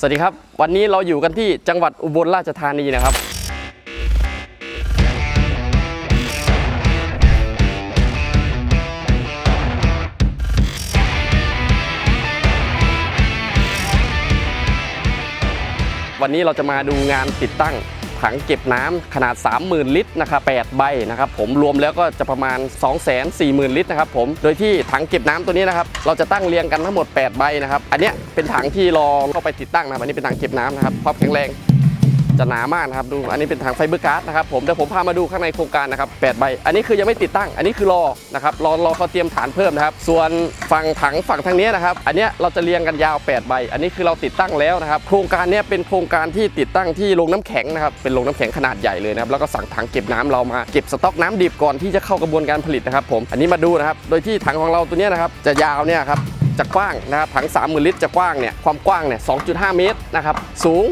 สวัสดีครับ วันนี้เราอยู่กันที่จังหวัดอุบลราชธานีนะครับ วันนี้เราจะมาดูงานติดตั้ง ถังเก็บน้ำขนาด 30,000 ลิตรนะครับ8ใบนะครับผมรวมแล้วก็จะประมาณ 240,000 ลิตรนะครับผมโดยที่ถังเก็บน้ำตัวนี้นะครับเราจะตั้งเรียงกันทั้งหมด 8 ใบนะครับอันนี้เป็นถังที่รอเข้าไปติดตั้งนะครับอันนี้เป็นถังเก็บน้ำนะครับความแข็งแรง จะหนามากนะครับดูอันนี้เป็นถังไฟเบอร์การ์ดนะครับผมเดี๋ยวผมพามาดูข้างในโครงการนะครับ8ใบ อันนี้คือยังไม่ติดตั้ง อันนี้คือรอนะครับรอรอเขาเตรียมฐานเพิ่มนะครับ ส่วนฝั่งถังฝั่งทางนี้นะครับ อันนี้เราจะเรียงกันยาว 8 ใบ อันนี้คือเราติดตั้งแล้วนะครับ โครงการนี้เป็นโครงการที่ติดตั้งที่โรงน้ำแข็งนะครับเป็นโรงน้ำแข็งขนาดใหญ่เลยนะครับแล้วก็สั่งถังเก็บน้ำเรามาเก็บสต็อกน้ำดิบก่อนที่จะเข้ากระบวนการผลิตนะครับผมอันนี้มาดูนะครับโดยที่ถังของเราตัวนี้นะครับจะยาวเนี่ยครับจะกว้างนะครับถัง30,000ลิตรจะกว้างเนี่ยความกว้างเนี่ย2.5 เมตรนะครับสูง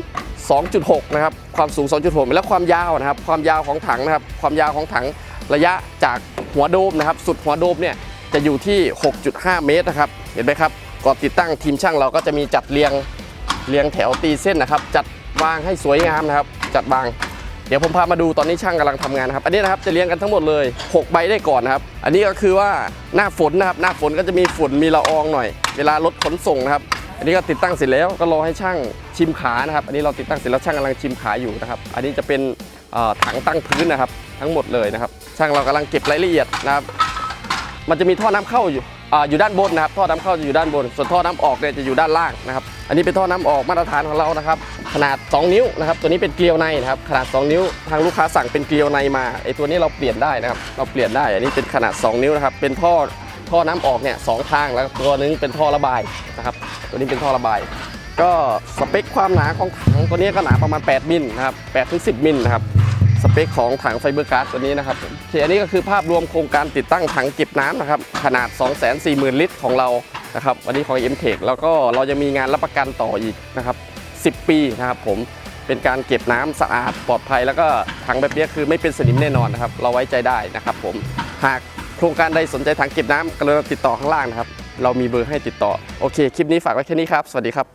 2.6 นะครับ ความสูง 2.6 แล้วความยาวนะครับ ความยาวของถังนะครับ ความยาวของถังระยะจากหัวโดมนะครับ สุดหัวโดมเนี่ยจะอยู่ที่ 6.5 เมตรนะครับ เห็นไหมครับ ก่อนติดตั้งทีมช่างเราก็จะมีจัดเรียงเรียงแถวตีเส้นนะครับ จัดวางให้สวยงามนะครับ จัดวาง เดี๋ยวผมพามาดูตอนนี้ช่างกำลังทำงานนะครับ อันนี้นะครับจะเรียงกันทั้งหมดเลย 6 ใบได้ก่อนนะครับ อันนี้ก็คือว่าหน้าฝนนะครับ หน้าฝนก็จะมีฝุ่นมีละอองหน่อย เวลารถขนส่งนะครับ นนี้ก็ติดตั้งเสร็จแล้วก็รอให้ช่างชิมขานะครับ อันนี้เราติดตั้งเสร็จแล้วช่างกำลังชิมขาอยู่นะครับ อันนี้จะเป็นถังตั้งพื้นนะครับ ทั้งหมดเลยนะครับ ช่างเรากำลังเก็บรายละเอียดนะครับ มันจะมีท่อน้ำเข้าอยู่ออยู่ด้านบนนะครับ ท่อน้ำเข้าจะอยู่ด้านบน ส่วนท่อน้ำออกเนี่ยจะอยู่ด้านล่างนะครับ อันนี้เป็นท่อน้ำออกมาตรฐานของเรานะครับ ขนาด 2 นิ้วนะครับ ตัวนี้เป็นเกลียวในนะครับ ขนาด 2 นิ้ว ทางลูกค้าสั่งเป็นเกลียวในมา ไอตัวนี้เราเปลี่ยนได้นะครับ เราเปลี่ยนได้ อันนี้เป็นขนาด 2 นิ้วนะครับ เป็นท่อ ท่อน้ำออกเนี่ยสองทางแล้วตัวนึงเป็นท่อระบายนะครับตัวนี้เป็นท่อระบาย ก็สเปคความหนาของถังตัวนี้ก็หนาประมาณ 8 มิลนะครับ8ถึง10 มิลนะครับสเปคของถังไฟเบอร์การ์ดตัวนี้นะครับโอเคอันนี้ก็คือภาพรวมโครงการติดตั้งถังเก็บน้ำนะครับขนาด 240,000 ลิตรของเรานะครับวันนี้ของ m t e c h แล้วก็เราจะมีงานรับประกันต่ออีกนะครับ 10 ปีนะครับผมเป็นการเก็บน้ำสะอาดปลอดภัย แล้วก็ถังแบบนี้คือไม่เป็นสนิมแน่นอนนะครับ เราไว้ใจได้นะครับผมหาก โครงการใดสนใจถังเก็บน้ำก็เลยติดต่อข้างล่างนะครับ เรามีเบอร์ให้ติดต่อ โอเค คลิปนี้ฝากไว้แค่นี้ครับ สวัสดีครับ